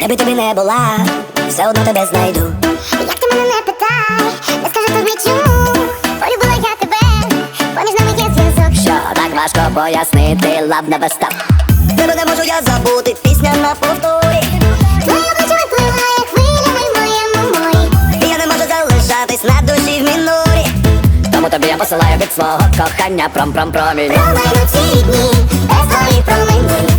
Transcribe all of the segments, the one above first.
Де би тобі не була, все одно тебе знайду. Як ти мене не питай, не скажу тобі чому. Полюбила я тебе, поміж нами є зв'язок. Що так важко пояснити, never stop Тебе не можу я забути, пісня на повторі. Твоє обличчя випливає хвилями в моєму морі. Я не можу залишатись на душі в мінорі. Тому тобі я посилаю від свого кохання пром-пром-промінь. Промайну ці дні, без твоїх променів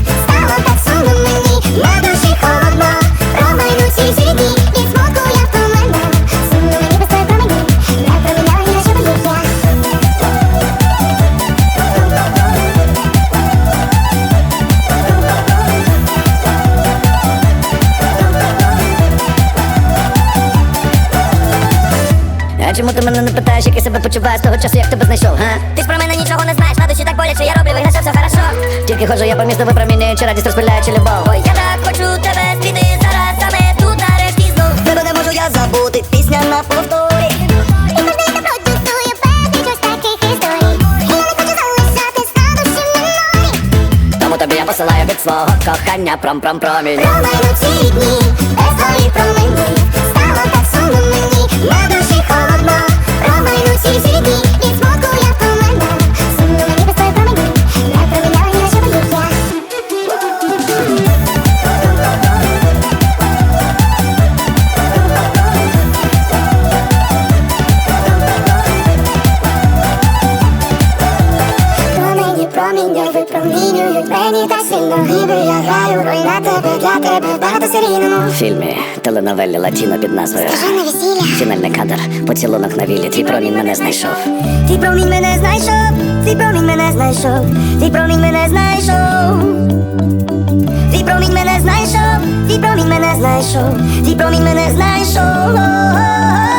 Чому ти мене не питаєш, як я себе почуваю з того часу, як тебе знайшов, га? Ти ж про мене нічого не знаєш, на душі так боляче, я роблю вигляд, все хорошо. Тільки ходжу я по місту випромінюючи радість, розпиляючи любов. Ой, я так хочу тебе зустріти зараз, саме тут нарешті знов. Тебе не можу я забути, пісня на повторі. Тобі я посилаю від свого кохання пром-пром-промінь. Промайну ці дні, без твоїх променів випромінюють мені так сильно. Ніби я граю роль на тебе, для тебе в багатосерійному. Фільмі теленовелі Латіно під назвою Скажене весілля. Фінальний кадр, поцілунок на віллі, твій промінь мене знайшов Твій промінь мене знайшов, твій промінь мене знайшов, твій промінь мене знайшов. Твій промінь мене знайшов, твій промінь мене знайшов, твій промінь мене знайшов.